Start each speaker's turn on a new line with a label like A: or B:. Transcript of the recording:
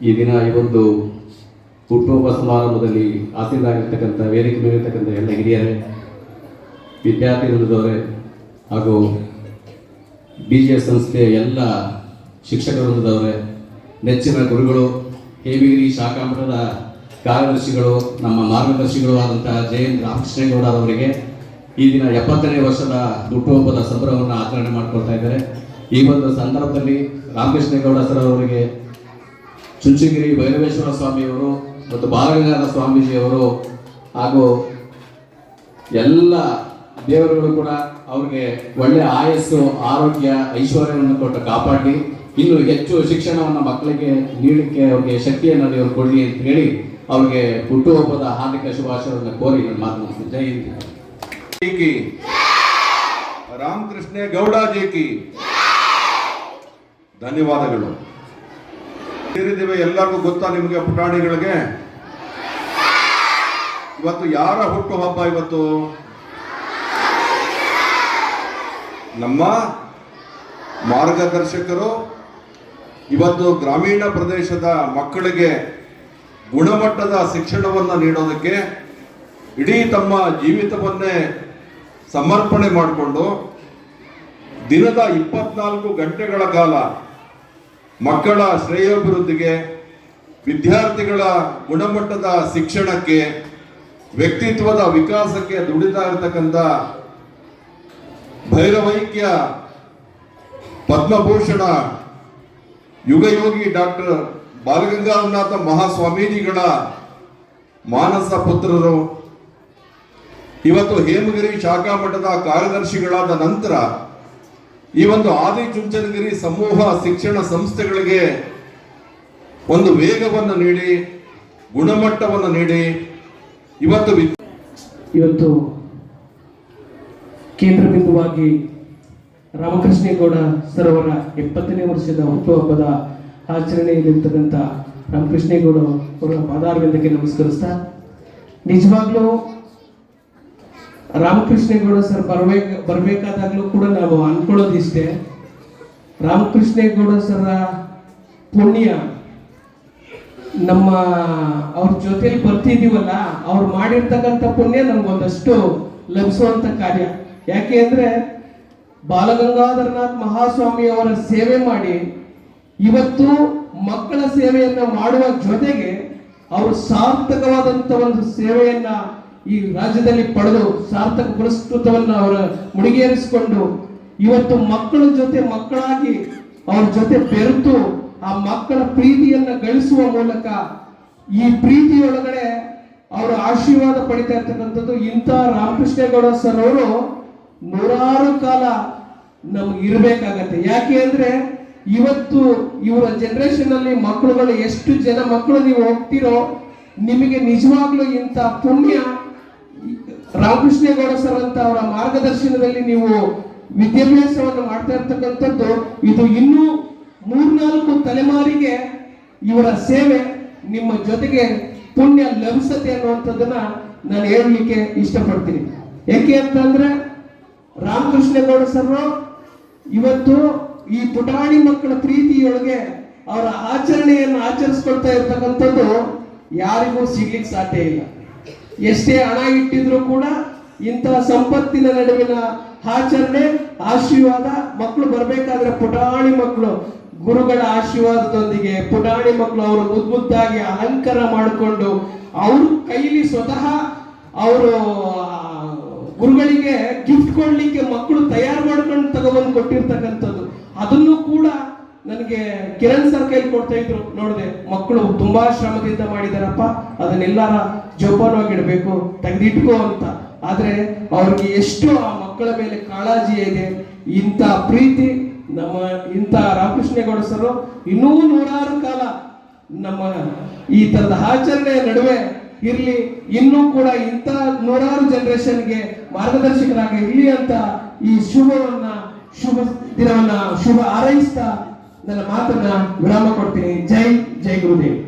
A: ಈ ದಿನ ಈ ಒಂದು ಹುಟ್ಟುಹಬ್ಬ ಸಮಾರಂಭದಲ್ಲಿ ಆಸೀನರಾಗಿರ್ತಕ್ಕಂಥ ವೇದಿಕೆ ಮೇಲಿರ್ತಕ್ಕಂಥ ಎಲ್ಲ ಹಿರಿಯರೇ, ವಿದ್ಯಾರ್ಥಿ ಹಾಗೂ ಬಿ ಜೆ ಸಂಸ್ಥೆಯ ಎಲ್ಲ ಶಿಕ್ಷಕ ವೃಂದದವರೇ, ನೆಚ್ಚಿನ ಗುರುಗಳು, ಹೇಮಗಿರಿ ಶಾಖಾ ಮಠದ ಕಾರ್ಯದರ್ಶಿಗಳು, ನಮ್ಮ ಮಾರ್ಗದರ್ಶಿಗಳು ಆದಂತಹ ಜಯಂತ್ ರಾಮಕೃಷ್ಣೇಗೌಡ ಅವರಿಗೆ ಈ ದಿನ ಎಪ್ಪತ್ತನೇ ವರ್ಷದ ಹುಟ್ಟುಹಬ್ಬದ ಸಂಭ್ರಮವನ್ನು ಆಚರಣೆ ಮಾಡಿಕೊಳ್ತಾ ಇದ್ದಾರೆ. ಈ ಒಂದು ಸಂದರ್ಭದಲ್ಲಿ ರಾಮಕೃಷ್ಣೇಗೌಡ ಸರ್ ಅವರಿಗೆ ಚುಂಚಗಿರಿ ಭೈರವೇಶ್ವರ ಸ್ವಾಮಿಯವರು ಮತ್ತು ಬಾಲಗಂಗಾಧರ ಸ್ವಾಮೀಜಿಯವರು ಹಾಗೂ ಎಲ್ಲ ದೇವರುಗಳು ಕೂಡ ಅವ್ರಿಗೆ ಒಳ್ಳೆ ಆಯಸ್ಸು, ಆರೋಗ್ಯ, ಐಶ್ವರ್ಯವನ್ನು ಕೊಟ್ಟು ಕಾಪಾಡಿ, ಇನ್ನು ಹೆಚ್ಚು ಶಿಕ್ಷಣವನ್ನು ಮಕ್ಕಳಿಗೆ ನೀಡಲಿಕ್ಕೆ ಅವ್ರಿಗೆ ಶಕ್ತಿಯನ್ನು ದೇವರು ಕೊಡಲಿ ಅಂತ ಹೇಳಿ ಅವ್ರಿಗೆ ಹುಟ್ಟುಹಬ್ಬದ ಹಾರ್ದಿಕ ಶುಭಾಶಯವನ್ನು ಕೋರಿ ನನ್ನ ಮಾತು. ಜೈ ಹಿಂದ್.
B: जी की ರಾಮಕೃಷ್ಣ ಗೌಡ ಜಿ ಕಿ. ಧನ್ಯವಾದಗಳು. ಸೇರಿದ್ದೇವೆ ಎಲ್ಲರಿಗೂ ಗೊತ್ತಾ ನಿಮಗೆ ಪುಟಾಣಿಗಳಿಗೆ? ಇವತ್ತು ಯಾರ ಹುಟ್ಟು ಹಬ್ಬ ಇವತ್ತು? ನಮ್ಮ ಮಾರ್ಗದರ್ಶಕರು, ಇವತ್ತು ಗ್ರಾಮೀಣ ಪ್ರದೇಶದ ಮಕ್ಕಳಿಗೆ ಗುಣಮಟ್ಟದ ಶಿಕ್ಷಣವನ್ನು ನೀಡೋದಕ್ಕೆ ಇಡೀ ತಮ್ಮ ಜೀವಿತವನ್ನೇ ಸಮರ್ಪಣೆ ಮಾಡಿಕೊಂಡು ದಿನದ ಇಪ್ಪತ್ನಾಲ್ಕು ಗಂಟೆಗಳ ಕಾಲ ಮಕ್ಕಳ ಶ್ರೇಯಾಭಿವೃದ್ಧಿಗೆ ವಿದ್ಯಾರ್ಥಿಗಳ ಗುಣಮಟ್ಟದ ಶಿಕ್ಷಣಕ್ಕೆ, ವ್ಯಕ್ತಿತ್ವದ ವಿಕಾಸಕ್ಕೆ ದುಡಿತಾ ಇರತಕ್ಕಂಥ ಭೈರವೈಕ್ಯ ಪದ್ಮಭೂಷಣ ಯುಗಯೋಗಿ ಡಾಕ್ಟರ್ ಬಾಲಗಂಗಾನಾಥ ಮಹಾಸ್ವಾಮೀಜಿಗಳ ಮಾನಸ ಪುತ್ರರು, ಇವತ್ತು ಹೇಮಗಿರಿ ಶಾಖಾ ಮಠದ ಕಾರ್ಯದರ್ಶಿಗಳಾದ ನಂತರ ಈ ಒಂದು ಆದಿಚುಂಚನಗಿರಿ ಸಮೂಹ ಶಿಕ್ಷಣ ಸಂಸ್ಥೆಗಳಿಗೆ ಒಂದು ವೇಗವನ್ನು ನೀಡಿ, ಗುಣಮಟ್ಟವನ್ನು ನೀಡಿ, ಇವತ್ತು
C: ಇವತ್ತು ಕೇಂದ್ರ ಬಿಂದುವಾಗಿ ರಾಮಕೃಷ್ಣೇಗೌಡ ಸರ್ವರ ಎಪ್ಪತ್ತನೇ ವರ್ಷದ ಹುಟ್ಟುಹಬ್ಬದ ಆಚರಣೆಯಲ್ಲಿರ್ತಕ್ಕಂಥ ರಾಮಕೃಷ್ಣೇಗೌಡ ಅವರ ಪಾದಾರ್ವಿಂದಕ್ಕೆ ನಮಸ್ಕರಿಸ್ತಾ, ನಿಜವಾಗ್ಲೂ ರಾಮಕೃಷ್ಣೇಗೌಡ ಸರ್ ಬರಬೇಕ, ಬರಬೇಕಾದಾಗಲೂ ಕೂಡ ನಾವು ಅನ್ಕೊಳ್ಳೋದಿಷ್ಟೇ. ರಾಮಕೃಷ್ಣೇಗೌಡ ಸರ ಪುಣ್ಯ. ನಮ್ಮ ಅವ್ರ ಜೊತೆಲಿ ಬರ್ತಿದ್ದೀವಲ್ಲ ಅವ್ರು ಮಾಡಿರ್ತಕ್ಕಂಥ ಪುಣ್ಯ ನಮ್ಗೊಂದಷ್ಟು ಲಭಿಸುವಂಥ ಕಾರ್ಯ. ಯಾಕೆ ಅಂದರೆ ಬಾಲಗಂಗಾಧರನಾಥ್ ಮಹಾಸ್ವಾಮಿ ಅವರ ಸೇವೆ ಮಾಡಿ ಇವತ್ತು ಮಕ್ಕಳ ಸೇವೆಯನ್ನು ಮಾಡುವ ಜೊತೆಗೆ ಅವರು ಸಾರ್ಥಕವಾದಂತ ಒಂದು ಸೇವೆಯನ್ನ ಈ ರಾಜ್ಯದಲ್ಲಿ ಪಡೆದು ಸಾರ್ಥಕ ಪುರಸ್ಕೃತವನ್ನು ಅವರ ಮುಡಿಗೇರಿಸಿಕೊಂಡು ಇವತ್ತು ಮಕ್ಕಳ ಜೊತೆ ಮಕ್ಕಳಾಗಿ ಅವ್ರ ಜೊತೆ ಬೆರೆತು ಆ ಮಕ್ಕಳ ಪ್ರೀತಿಯನ್ನ ಗಳಿಸುವ ಮೂಲಕ ಈ ಪ್ರೀತಿಯೊಳಗಡೆ ಅವರು ಆಶೀರ್ವಾದ ಪಡಿತಾ ಇರ್ತಕ್ಕಂಥದ್ದು ಇಂಥ ರಾಮಕೃಷ್ಣೇಗೌಡ ಸರ್ ಅವರು ನೂರಾರು ಕಾಲ ನಮ್ಗೆ ಇರಬೇಕಾಗತ್ತೆ. ಯಾಕೆ ಅಂದ್ರೆ ಇವತ್ತು ಇವರ ಜನರೇಷನ್ ಅಲ್ಲಿ ಮಕ್ಕಳುಗಳು ಎಷ್ಟು ಜನ ಮಕ್ಕಳು ನೀವು ಹೋಗ್ತಿರೋ, ನಿಮಗೆ ನಿಜವಾಗ್ಲೂ ಇಂಥ ಪುಣ್ಯ ರಾಮಕೃಷ್ಣೇಗೌಡ ಸರ್ ಅಂತ ಅವರ ಮಾರ್ಗದರ್ಶನದಲ್ಲಿ ನೀವು ವಿದ್ಯಾಭ್ಯಾಸವನ್ನು ಮಾಡ್ತಾ ಇರ್ತಕ್ಕಂಥದ್ದು, ಇದು ಇನ್ನೂ ಮೂರ್ನಾಲ್ಕು ತಲೆಮಾರಿಗೆ ಇವರ ಸೇವೆ, ನಿಮ್ಮ ಜೊತೆಗೆ ಪುಣ್ಯ ಲಭಿಸುತ್ತೆ ಅನ್ನುವಂಥದ್ದನ್ನ ನಾನು ಹೇಳಲಿಕ್ಕೆ ಇಷ್ಟಪಡ್ತೀನಿ. ಯಾಕೆ ಅಂತಂದ್ರೆ, ರಾಮಕೃಷ್ಣೇಗೌಡ ಸರ್ ಇವತ್ತು ಈ ಪುಟಾಣಿ ಮಕ್ಕಳ ಪ್ರೀತಿಯೊಳಗೆ ಅವರ ಆಚರಣೆಯನ್ನು ಆಚರಿಸ್ಕೊಳ್ತಾ ಇರ್ತಕ್ಕಂಥದ್ದು ಯಾರಿಗೂ ಸಿಗ್ಲಿಕ್ಕೆ ಸಾಧ್ಯ ಇಲ್ಲ. ಎಷ್ಟೇ ಹಣ ಇಟ್ಟಿದ್ರು ಕೂಡ ಇಂತಹ ಸಂಪತ್ತಿನ ನಡುವಿನ ಆಚರಣೆ, ಆಶೀರ್ವಾದ ಮಕ್ಕಳು ಬರಬೇಕಾದ್ರೆ ಪುಟಾಣಿ ಮಕ್ಕಳು ಗುರುಗಳ ಆಶೀರ್ವಾದದೊಂದಿಗೆ ಪುಟಾಣಿ ಮಕ್ಕಳು ಅವರು ಮುದ್ದು ಮುದ್ದಾಗಿ ಅಲಂಕಾರ ಮಾಡಿಕೊಂಡು ಅವ್ರ ಕೈಲಿ ಸ್ವತಃ ಅವರು ಗುರುಗಳಿಗೆ ಗಿಫ್ಟ್ ಕೊಡ್ಲಿಕ್ಕೆ ಮಕ್ಕಳು ತಯಾರು ಮಾಡ್ಕೊಂಡು ತಗೊಬಂದು ಕೊಟ್ಟಿರ್ತಕ್ಕಂಥದ್ದು. ಅದನ್ನು ಕೂಡ ನನಗೆ ಕಿರಣ್ ಸರ್ ಕೊಡ್ತಾ ಇದ್ರು ನೋಡಿದೆ, ಮಕ್ಕಳು ತುಂಬಾ ಶ್ರಮದಿಂದ ಮಾಡಿದಾರಪ್ಪ, ಅದನ್ನೆಲ್ಲಾರ ಜೋಪಾನವಾಗಿ ಇಡಬೇಕು ತೆಗೆದಿಟ್ಕೋ ಅಂತ. ಆದ್ರೆ ಅವ್ರಿಗೆ ಎಷ್ಟು ಆ ಮಕ್ಕಳ ಮೇಲೆ ಕಾಳಜಿ ಇದೆ. ಇಂಥ ಪ್ರೀತಿ ನಮ್ಮ ಇಂಥ ರಾಮಕೃಷ್ಣೇಗೌಡ ಸರ್ ಇನ್ನೂ ನೂರಾರು ಕಾಲ ನಮ್ಮ ಈ ತರದ ಆಚರಣೆಯ ನಡುವೆ ಇರ್ಲಿ, ಇನ್ನೂ ಕೂಡ ಇಂಥ ನೂರಾರು ಜನರೇಷನ್ಗೆ ಮಾರ್ಗದರ್ಶಕರಾಗಿ ಇರ್ಲಿ ಅಂತ ಈ ಶುಭವನ್ನ, ಶುಭ ದಿನವನ್ನ ಶುಭ ಹಾರೈಸ್ತಾ ನನ್ನ ಮಾತನ್ನ ವಿರಾಮ ಕೊಡ್ತೀನಿ. ಜೈ ಜೈ ಗುರುದೇವ್.